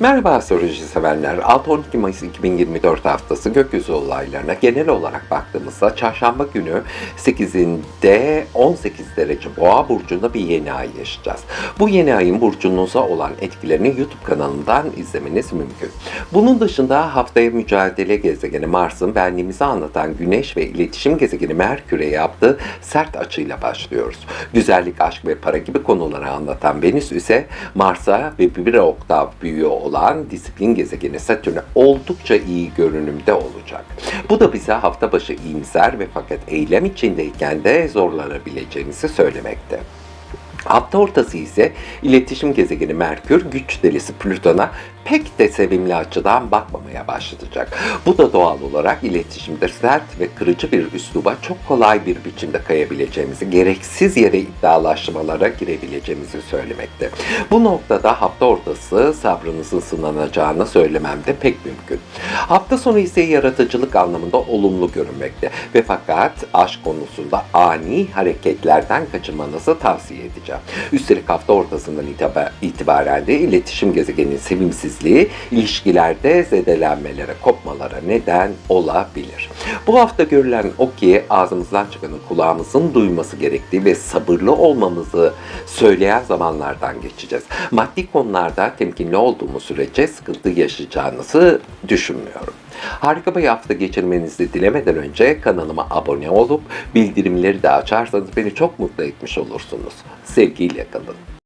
Merhaba astroloji sevenler. 6-12 Mayıs 2024 haftası gökyüzü olaylarına genel olarak baktığımızda çarşamba günü 8'inde 18 derece boğa burcunda bir yeni ay yaşayacağız. Bu yeni ayın burcunuza olan etkilerini YouTube kanalından izlemeniz mümkün. Bunun dışında haftaya mücadele gezegeni Mars'ın benliğimizi anlatan Güneş ve iletişim gezegeni Merkür'e yaptığı sert açıyla başlıyoruz. Güzellik, aşk ve para gibi konuları anlatan Venüs ise Mars'a ve bir oktav büyüğü olan disiplin gezegeni Satürn'e oldukça iyi görünümde olacak. Bu da bize hafta başı iyimser ve fakat eylem içindeyken de zorlanabileceğimizi söylemekte. Hafta ortası ise iletişim gezegeni Merkür güç delisi Plüton'a pek de sevimli açıdan bakmamaya başlayacak. Bu da doğal olarak iletişimde sert ve kırıcı bir üsluba çok kolay bir biçimde kayabileceğimizi, gereksiz yere iddialaşmalara girebileceğimizi söylemekte. Bu noktada hafta ortası sabrınızın sınanacağını söylemem de pek mümkün. Hafta sonu ise yaratıcılık anlamında olumlu görünmekte ve fakat aşk konusunda ani hareketlerden kaçınmanızı tavsiye edeceğim. Üstelik hafta ortasından itiba- itibaren de iletişim gezegeninin sevimsizliği ilişkilerde zedelenmelere, kopmalara neden olabilir. Bu hafta görülen o ki ağzımızdan çıkanı kulağımızın duyması gerektiği ve sabırlı olmamızı söyleyen zamanlardan geçeceğiz. Maddi konularda temkinli olduğumuz sürece sıkıntı yaşayacağınızı düşünmüyorum. Harika bir hafta geçirmenizi dilemeden önce kanalıma abone olup bildirimleri de açarsanız beni çok mutlu etmiş olursunuz. Sevgiyle kalın.